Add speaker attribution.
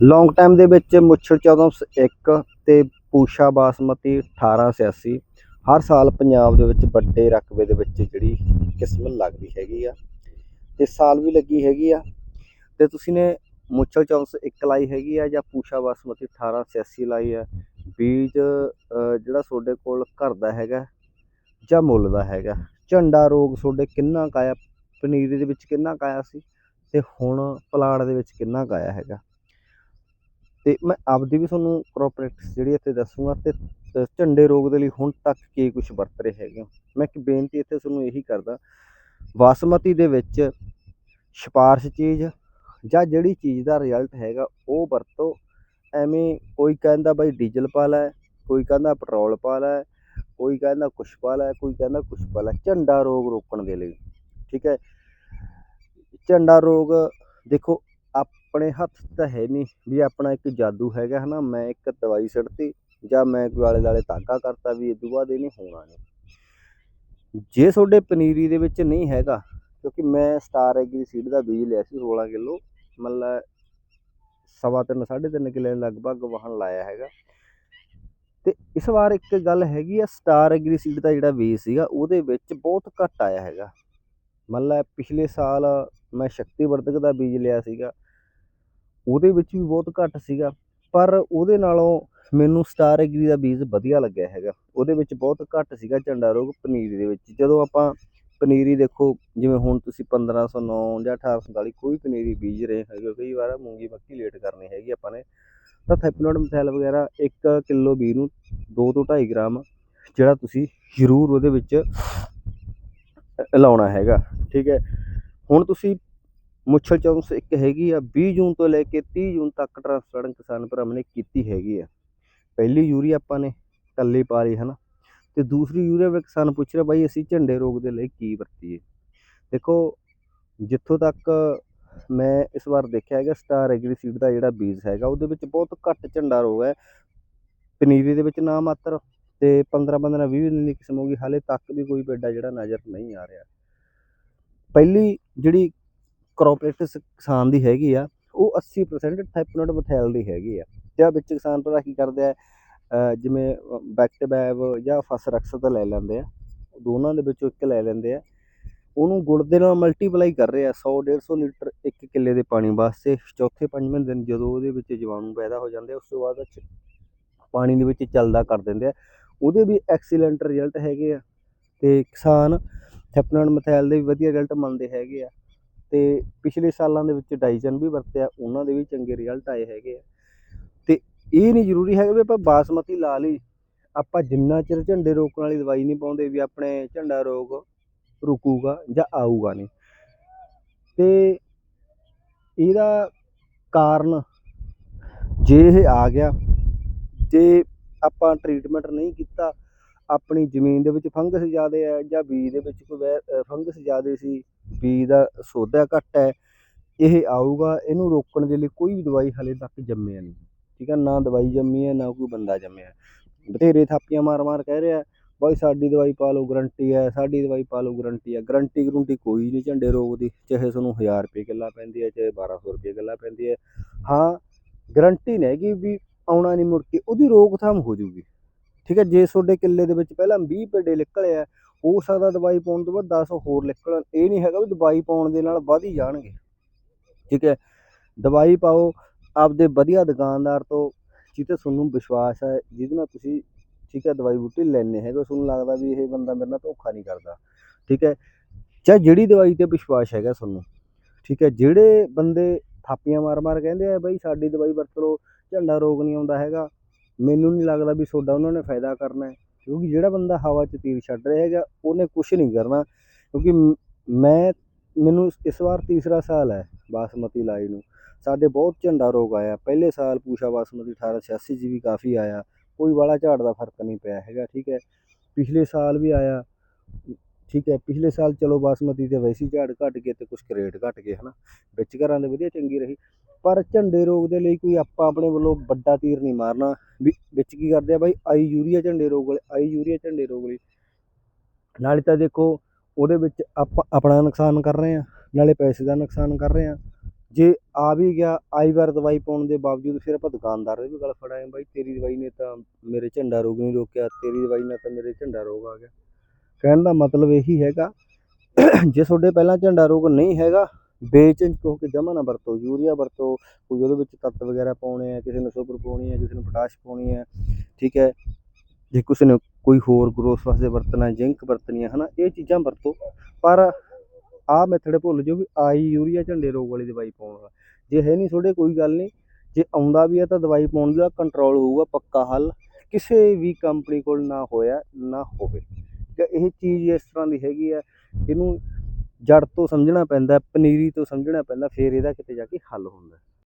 Speaker 1: Long time ਦੇ ਵਿੱਚ ਮੁੱਛੜ 1401 ਤੇ ਪੂਸ਼ਾ ਬਾਸਮਤੀ 1886 ਹਰ ਸਾਲ ਪੰਜਾਬ ਦੇ ਵਿੱਚ ਵੱਡੇ ਰਕਬੇ ਦੇ ਵਿੱਚ ਜਿਹੜੀ ਕਿਸਮ ਲੱਗਦੀ ਹੈਗੀ ਆ। ਤੇ ਸਾਲ ਵੀ ਲੱਗੀ ਹੈਗੀ ਆ। ਤੇ ਤੁਸੀਂ ਨੇ ਮੁੱਛੜ 1401 ਲਾਈ ਹੈਗੀ ਆ ਜਾਂ ਪੂਸ਼ਾ ਬਾਸਮਤੀ 1886 ਲਾਈ ਆ? ਬੀਜ ਜਿਹੜਾ ਤੁਹਾਡੇ ਕੋਲ ਘਰ ਦਾ ਹੈਗਾ ਜਾਂ ਮੁੱਲ ਦਾ ਹੈਗਾ? ਝੰਡਾ ਰੋਗ ਤੁਹਾਡੇ ਕਿੰਨਾ ਕੁ ਆਇਆ? ਪਨੀਰੀ ਦੇ ਵਿੱਚ ਕਿੰਨਾ ਕੁ ਆਇਆ ਸੀ? ਤੇ ਹੁਣ ਪਲਾਟ ਦੇ ਵਿੱਚ ਕਿੰਨਾ ਕੁ ਆਇਆ ਹੈਗਾ? ਤੇ ਮੈਂ ਆਪਦੀ ਵੀ ਤੁਹਾਨੂੰ ਕ੍ਰੌਪ ਪ੍ਰੈਕਟਿਸ ਜਿਹੜੀ ਇੱਥੇ ਦੱਸੂਗਾ ਤੇ ਝੰਡੇ ਰੋਗ ਦੇ ਲਈ ਹੁਣ ਤੱਕ ਕੀ ਕੁਝ ਵਰਤ ਰਹੇ ਹੈਗੇ ਹੋ। ਮੈਂ ਇੱਕ ਬੇਨਤੀ ਇੱਥੇ ਤੁਹਾਨੂੰ ਇਹੀ ਕਰਦਾ, ਬਾਸਮਤੀ ਦੇ ਵਿੱਚ ਸਿਫਾਰਸ਼ ਚੀਜ਼ ਜਾਂ ਜਿਹੜੀ ਚੀਜ਼ ਦਾ ਰਿਜ਼ਲਟ ਹੈਗਾ ਉਹ ਵਰਤੋ। ਐਵੇਂ ਕੋਈ ਕਹਿੰਦਾ ਬਾਈ ਡੀਜ਼ਲ ਪਾ ਲੈ ਕੋਈ ਕਹਿੰਦਾ ਪੈਟਰੋਲ ਪਾ ਲੈ ਕੋਈ ਕਹਿੰਦਾ ਕੁਛ ਪਾ ਲੈ ਕੋਈ ਕਹਿੰਦਾ ਕੁਛ ਪਾ ਲੈ ਝੰਡਾ ਰੋਗ ਰੋਕਣ ਦੇ ਲਈ, ਠੀਕ ਹੈ? ਝੰਡਾ ਰੋਗ ਦੇਖੋ ਆਪਣੇ ਹੱਥ ਤਾਂ ਹੈ ਨਹੀਂ ਵੀ ਆਪਣਾ ਇੱਕ ਜਾਦੂ ਹੈਗਾ ਹਨਾ, ਮੈਂ ਇੱਕ ਦਵਾਈ ਸੁੱਟਤੀ ਜਾਂ ਮੈਂ ਕੋਈ ਆਲੇ ਦੁਆਲੇ ਧਾਗਾ ਕਰਤਾ ਵੀ ਇਦੋਂ ਬਾਅਦ ਇਹ ਨਹੀਂ ਹੋਣਾ ਨਹੀਂ ਜੇ ਤੁਹਾਡੇ ਪਨੀਰੀ ਦੇ ਵਿੱਚ ਨਹੀਂ ਹੈਗਾ, ਕਿਉਂਕਿ ਮੈਂ ਸਟਾਰ ਐਗਰੀ ਸੀਡ ਦਾ ਬੀਜ ਲਿਆ ਸੀ 16 ਕਿਲੋ, ਮਤਲਬ ਸਵਾ ਤਿੰਨ, ਸਾਢੇ ਤਿੰਨ ਕਿੱਲੇ ਲਗਭਗ ਵਾਹਣ ਲਾਇਆ ਹੈਗਾ। ਤੇ ਇਸ ਵਾਰ ਇੱਕ ਗੱਲ ਹੈਗੀ ਆ, ਸਟਾਰ ਐਗਰੀ ਸੀਡ ਦਾ ਜਿਹੜਾ ਬੀਜ ਸੀਗਾ, ਉਹਦੇ ਵਿੱਚ ਬਹੁਤ ਘੱਟ ਆਇਆ ਹੈਗਾ। ਮਤਲਬ ਪਿਛਲੇ ਸਾਲ ਮੈਂ ਸ਼ਕਤੀ ਵਰਧਕ ਦਾ ਬੀਜ ਲਿਆ ਸੀਗਾ ਉਹਦੇ ਵਿੱਚ ਵੀ ਬਹੁਤ ਘੱਟ ਸੀਗਾ, ਪਰ ਉਹਦੇ ਨਾਲੋਂ ਮੈਨੂੰ ਸਟਾਰ ਐਗਰੀ ਦਾ ਬੀਜ ਵਧੀਆ ਲੱਗਿਆ ਹੈਗਾ। ਉਹਦੇ ਵਿੱਚ ਬਹੁਤ ਘੱਟ ਸੀਗਾ ਝੰਡਾ ਰੋਗ ਪਨੀਰੀ ਦੇ ਵਿੱਚ। ਜਦੋਂ ਆਪਾਂ ਪਨੀਰੀ ਦੇਖੋ, ਜਿਵੇਂ ਹੁਣ ਤੁਸੀਂ 1509 ਜਾਂ 1847 ਕੋਈ ਪਨੀਰੀ ਬੀਜ ਰਹੇ ਹੈਗੇ ਕਈ ਵਾਰ ਮੂੰਗੀ ਮੱਕੀ ਲੇਟ ਕਰਨੀ ਹੈਗੀ ਆਪਾਂ ਨੇ। ਤਾਂ ਥੈਪਨੋਡ ਮਥੈਲ ਵਗੈਰਾ 1 ਕਿਲੋ ਬੀਜ ਨੂੰ 2 ਤੋਂ 2.5 ਗ੍ਰਾਮ ਜਿਹੜਾ ਤੁਸੀਂ ਜ਼ਰੂਰ ਉਹਦੇ ਵਿੱਚ ਲਾਉਣਾ ਹੈਗਾ, ਠੀਕ ਹੈ। ਹੁਣ ਤੁਸੀਂ ਮੁੱਛਲ ਚੌਂਸ ਇੱਕ ਹੈਗੀ ਆ 20 ਜੂਨ ਤੋਂ ਲੈ ਕੇ 30 ਜੂਨ ਤੱਕ ਟ੍ਰਾਂਸਪਲਾਂਟ ਕਿਸਾਨ ਭਰਾਵਾਂ ਨੇ ਕੀਤੀ ਹੈਗੀ ਆ। ਪਹਿਲੀ ਯੂਰੀਆ ਆਪਾਂ ਨੇ ਕੱਲੇ ਪਾ ਲਈ, ਹਨਾ। ਤੇ ਦੂਸਰੀ ਯੂਰੀਆ ਵੀ ਕਿਸਾਨ ਪੁੱਛ ਰਿਹਾ ਬਾਈ ਅਸੀਂ ਝੰਡੇ ਰੋਗ ਦੇ ਲਈ ਕੀ ਵਰਤੀਏ? ਦੇਖੋ, ਜਿੱਥੋਂ ਤੱਕ ਮੈਂ ਇਸ ਵਾਰ ਦੇਖਿਆ ਹੈਗਾ ਸਟਾਰ ਐਗਰੀ ਸੀਡ ਦਾ ਜਿਹੜਾ ਬੀਜ ਹੈਗਾ, ਉਹਦੇ ਵਿੱਚ ਬਹੁਤ ਘੱਟ ਝੰਡਾ ਰੋਗ ਹੈ। ਪਨੀਰੀ ਦੇ ਵਿੱਚ ਨਾ ਮਾਤਰ ਤੇ 15 15 20 ਦਿਨ ਦੀ ਕਿਸਮ ਗਈ, ਹਾਲੇ ਤੱਕ ਵੀ ਕੋਈ ਪੇਡਾ ਜਿਹੜਾ ਨਜ਼ਰ ਨਹੀਂ ਆ ਰਿਹਾ। ਪਹਿਲੀ ਜਿਹੜੀ ਕ੍ਰੋਪਰੇਟਿਸ ਕਿਸਾਨ ਦੀ ਹੈਗੀ ਆ, ਉਹ 80% ਥੈਪਨਟ ਮਥੈਲ ਦੀ ਹੈਗੀ ਆ। ਜਾਂ ਵਿੱਚ ਕਿਸਾਨ ਭਰਾ ਕੀ ਕਰਦੇ ਆ, ਅਹ ਜਿਵੇਂ ਬੈਕਟਬੈਬ ਜਾਂ ਫਸਰਕਸ ਤਾਂ ਲੈ ਲੈਂਦੇ ਆ, ਦੋਨਾਂ ਦੇ ਵਿੱਚੋਂ ਇੱਕ ਲੈ ਲੈਂਦੇ ਆ। ਉਹਨੂੰ ਗੁੜ ਦੇ ਨਾਲ ਮਲਟੀਪਲਾਈ ਕਰ ਰਹੇ ਆ 100 150 ਲੀਟਰ ਇੱਕ ਕਿੱਲੇ ਦੇ ਪਾਣੀ ਵਾਸਤੇ। ਚੌਥੇ ਪੰਜਵੇਂ ਦਿਨ ਜਦੋਂ ਉਹਦੇ ਵਿੱਚ ਜੀਵਾਣੂ ਪੈਦਾ ਹੋ ਜਾਂਦੇ ਆ, ਉਸ ਤੋਂ ਬਾਅਦ ਪਾਣੀ ਦੇ ਵਿੱਚ ਚੱਲਦਾ ਕਰ ਦਿੰਦੇ ਆ। ਉਹਦੇ ਵੀ ਐਕਸੀਲੈਂਟ ਰਿਜ਼ਲਟ ਹੈਗੇ ਆ। ਤੇ ਕਿਸਾਨ ਥੈਪਨੋਡ ਮਥੈਲ ਦੇ ਵੀ ਵਧੀਆ ਰਿਜ਼ਲਟ ਮੰਨਦੇ ਹੈਗੇ ਆ। ਤੇ ਪਿਛਲੇ ਸਾਲਾਂ ਦੇ ਵਿੱਚ ਡਾਈਜਨ ਵੀ ਵਰਤਿਆ, ਉਹਨਾਂ ਦੇ ਵੀ ਚੰਗੇ ਰਿਜ਼ਲਟ ਆਏ ਹੈਗੇ ਆ। ਤੇ ਇਹ ਨਹੀਂ ਜ਼ਰੂਰੀ ਹੈਗਾ ਵੀ ਆਪਾਂ ਬਾਸਮਤੀ ਲਾ ਲਈ, ਆਪਾਂ ਜਿੰਨਾ ਚਿਰ ਝੰਡੇ ਰੋਕਣ ਵਾਲੀ ਦਵਾਈ ਨਹੀਂ ਪਾਉਂਦੇ ਵੀ ਆਪਣੇ ਝੰਡਾ ਰੋਗ ਰੁਕੂਗਾ ਜਾਂ ਆਊਗਾ ਨਹੀਂ। ਤੇ ਇਹਦਾ ਕਾਰਨ ਜੇ ਇਹ ਆ ਗਿਆ, ਜੇ ਆਪਾਂ ਟ੍ਰੀਟਮੈਂਟ ਨਹੀਂ ਕੀਤਾ, ਆਪਣੀ ਜ਼ਮੀਨ ਦੇ ਵਿੱਚ ਫੰਗਸ ਜ਼ਿਆਦਾ ਹੈ ਜਾਂ ਬੀਜ ਦੇ ਵਿੱਚ ਕੋਈ ਵੈ- ਫੰਗਸ ਜ਼ਿਆਦਾ ਸੀ ਬੀਜ ਦਾ ਸੋਧਾ ਘੱਟ ਹੈ, ਇਹ ਆਊਗਾ, ਇਹਨੂੰ ਰੋਕਣ ਦੇ ਲਈ ਕੋਈ ਵੀ ਦਵਾਈ ਹਲੇ ਤੱਕ ਜੰਮਿਆ ਨਹੀਂ। ਠੀਕ ਹੈ ਨਾ ਦਵਾਈ ਜੰਮੀ ਹੈ, ਨਾ ਕੋਈ ਬੰਦਾ ਜੰਮਿਆ। ਬਥੇਰੇ ਥਾਪੀਆਂ ਮਾਰ ਮਾਰ ਕਹਿ ਰਿਹਾ, ਬਾਈ ਸਾਡੀ ਦਵਾਈ ਪਾ ਲਓ, ਗਰੰਟੀ ਹੈ, ਸਾਡੀ ਦਵਾਈ ਪਾ ਲਓ, ਗਰੰਟੀ ਹੈ। ਗਰੰਟੀ ਗਰੰਟੀ ਕੋਈ ਨਹੀਂ ਝੰਡੇ ਰੋਗ ਦੀ ਚਾਹੇ ਤੁਹਾਨੂੰ 1000 ਰੁਪਏ ਕਿੱਲਾ ਪੈਂਦੀ ਹੈ ਚਾਹੇ 1200 ਰੁਪਏ ਕਿੱਲਾ ਪੈਂਦੀ ਹੈ ਹਾਂ ਗਰੰਟੀ ਨਹੀਂ ਹੈਗੀ ਵੀ ਆਉਣਾ ਨਹੀਂ ਮੁੜ ਕੇ, ਉਹਦੀ ਰੋਕਥਾਮ ਹੋ ਜੂਗੀ ਠੀਕ ਹੈ, ਜੇ ਤੁਹਾਡੇ ਕਿੱਲੇ ਦੇ ਵਿੱਚ ਪਹਿਲਾਂ 20 ਪੇਡੇ ਨਿਕਲਿਆ ਹੋ ਸਕਦਾ ਦਵਾਈ ਪਾਉਣ ਤੋਂ ਬਾਅਦ 10 ਹੋਰ ਨਿਕਲਣ। ਇਹ ਨਹੀਂ ਹੈਗਾ ਵੀ ਦਵਾਈ ਪਾਉਣ ਦੇ ਨਾਲ ਵੱਧ ਹੀ ਜਾਣਗੇ। ਠੀਕ ਹੈ? ਦਵਾਈ ਪਾਓ, ਆਪਦੇ ਵਧੀਆ ਦੁਕਾਨਦਾਰ ਤੋਂ ਜਿੱਤੇ ਤੁਹਾਨੂੰ ਵਿਸ਼ਵਾਸ ਹੈ, ਜਿਹਦੇ ਨਾਲ ਤੁਸੀਂ ਠੀਕ ਹੈ, ਦਵਾਈ ਬੂਟੀ ਲੈਣੇ ਹੈਗੇ ਤੁਹਾਨੂੰ ਲੱਗਦਾ ਵੀ ਇਹ ਬੰਦਾ ਮੇਰੇ ਨਾਲ ਧੋਖਾ ਨਹੀਂ ਕਰਦਾ। ਠੀਕ ਹੈ? ਚਾਹੇ ਜਿਹੜੀ ਦਵਾਈ ਤੇ ਵਿਸ਼ਵਾਸ ਹੈਗਾ ਤੁਹਾਨੂੰ, ਠੀਕ ਹੈ, ਜਿਹੜੇ ਬੰਦੇ ਥਾਪੀਆਂ ਮਾਰ ਮਾਰ ਕਹਿੰਦੇ ਆ, ਬਈ ਸਾਡੀ ਦਵਾਈ ਵਰਤ ਲਓ, ਝੰਡਾ ਰੋਗ ਨਹੀਂ ਆਉਂਦਾ ਹੈਗਾ। ਮੈਨੂੰ ਨਹੀਂ ਲੱਗਦਾ ਵੀ ਤੁਹਾਡਾ ਉਹਨਾਂ ਨੇ ਫਾਇਦਾ ਕਰਨਾ ਹੈ। ਕਿਉਂਕਿ ਜਿਹੜਾ ਬੰਦਾ ਹਵਾ 'ਚ ਤੀਰ ਛੱਡ ਰਿਹਾ ਹੈਗਾ, ਉਹਨੇ ਕੁਝ ਨਹੀਂ ਕਰਨਾ। ਕਿਉਂਕਿ ਮੈਂ ਮੈਨੂੰ ਇਸ ਵਾਰ ਤੀਸਰਾ ਸਾਲ ਹੈ ਬਾਸਮਤੀ ਲਾਈ ਨੂੰ। ਸਾਡੇ ਬਹੁਤ ਝੰਡਾ ਰੋਗ ਆਇਆ। ਪਹਿਲੇ ਸਾਲ ਪੂਸ਼ਾ ਬਾਸਮਤੀ 1886 ਜੀ ਵੀ ਕਾਫੀ ਆਇਆ। ਕੋਈ ਵਾਲਾ ਝਾੜ ਦਾ ਫ਼ਰਕ ਨਹੀਂ ਪਿਆ ਹੈਗਾ, ਠੀਕ ਹੈ? ਪਿਛਲੇ ਸਾਲ ਵੀ ਆਇਆ। ਠੀਕ ਹੈ, ਪਿਛਲੇ ਸਾਲ ਚਲੋ ਬਾਸਮਤੀ ਤੇ ਵੈਸੀ ਝਾੜ ਘਟ ਗਏ ਤੇ ਕੁਝ ਕਰੇਟ ਘਟ ਗਏ, ਹਨਾ? ਵਿੱਚ ਘਰਾਂ ਦੇ ਵਧੀਆ ਚੰਗੀ ਰਹੀ। ਪਰ ਝੰਡੇ ਰੋਗ ਦੇ ਲਈ ਕੋਈ ਆਪਾਂ ਆਪਣੇ ਵੱਲੋਂ ਵੱਡਾ ਤੀਰ ਨਹੀਂ ਮਾਰਨਾ। ਵੀ ਵਿੱਚ ਕੀ ਕਰਦੇ ਆ ਬਾਈ? ਆਈ ਯੂਰੀਆ ਝੰਡੇ ਰੋਗ ਵਾਲੇ, ਆਈ ਯੂਰੀਆ ਝੰਡੇ ਰੋਗ ਲਈ ਨਾਲੇ ਤਾਂ ਦੇਖੋ, ਉਹਦੇ ਵਿੱਚ ਆਪਾਂ ਆਪਣਾ ਨੁਕਸਾਨ ਕਰ ਰਹੇ ਆ, ਨਾਲੇ ਪੈਸੇ ਦਾ ਨੁਕਸਾਨ ਕਰ ਰਹੇ ਆ। ਜੇ ਆ ਵੀ ਗਿਆ, ਆਈ ਵਾਰ ਦਵਾਈ ਪਾਉਣ ਦੇ ਬਾਵਜੂਦ ਫਿਰ ਆਪਾਂ ਦੁਕਾਨਦਾਰ ਦੇ ਵੀ ਗੱਲ ਫੜਾਂਗੇ ਬਾਈ, ਤੇਰੀ ਦਵਾਈ ਨੇ ਤਾਂ ਮੇਰੇ ਝੰਡਾ ਰੋਗ ਨਹੀਂ ਰੋਕਿਆ, ਤੇਰੀ ਦਵਾਈ ਨਾਲ ਤਾਂ ਮੇਰੇ ਝੰਡਾ ਰੋਗ ਆ ਗਿਆ। ਕਹਿਣ ਦਾ ਮਤਲਬ ਇਹੀ ਹੈਗਾ, ਜੇ ਤੁਹਾਡੇ ਪਹਿਲਾਂ ਝੰਡਾ ਰੋਗ ਨਹੀਂ ਹੈਗਾ ਬੇਚਿੰਤ ਹੋ ਕੇ ਜਮਾ ਨਾ ਵਰਤੋ, ਯੂਰੀਆ ਵਰਤੋ, ਕੋਈ ਉਹਦੇ ਵਿੱਚ ਤੱਤ ਵਗੈਰਾ ਪਾਉਣੇ ਆ, ਕਿਸੇ ਨੂੰ ਸੁਪਰ ਪਾਉਣੀ ਹੈ ਕਿਸੇ ਨੂੰ ਪੋਟਾਸ਼ ਪਾਉਣੀ ਹੈ ਠੀਕ ਹੈ? ਜੇ ਕਿਸੇ ਨੇ ਕੋਈ ਹੋਰ ਗਰੋਥ ਵਾਸਤੇ ਵਰਤਣਾ, ਜ਼ਿੰਕ ਵਰਤਣੀ ਹੈ ਹਨਾ, ਇਹ ਚੀਜ਼ਾਂ ਵਰਤੋ। ਪਰ ਆਹ ਮੈਥਡ ਭੁੱਲ ਜਾਓ ਵੀ ਆਈ ਯੂਰੀਆ ਝੰਡੇ ਰੋਗ ਵਾਲੀ ਦਵਾਈ ਪਾਉਣ ਵਾਲਾ। ਜੇ ਹੈ ਨਹੀਂ ਤੁਹਾਡੇ, ਕੋਈ ਗੱਲ ਨਹੀਂ। ਜੇ ਆਉਂਦਾ ਵੀ ਹੈ ਤਾਂ ਦਵਾਈ ਪਾਉਣ ਦਾ ਕੰਟਰੋਲ ਹੋਊਗਾ, ਪੱਕਾ ਹੱਲ। ਕਿਸੇ ਵੀ ਕੰਪਨੀ ਕੋਲ ਨਾ ਹੋਇਆ, ਨਾ ਹੋਵੇ। ਇਹ ਚੀਜ਼ ਇਸ ਤਰ੍ਹਾਂ ਦੀ ਹੈਗੀ ਆ, ਇਹਨੂੰ ਜੜ ਤੋਂ ਸਮਝਣਾ ਪੈਂਦਾ, ਪਨੀਰੀ ਤੋਂ ਸਮਝਣਾ ਪੈਂਦਾ, ਫਿਰ ਇਹਦਾ ਕਿਤੇ ਜਾ ਕੇ ਹੱਲ ਹੁੰਦਾ।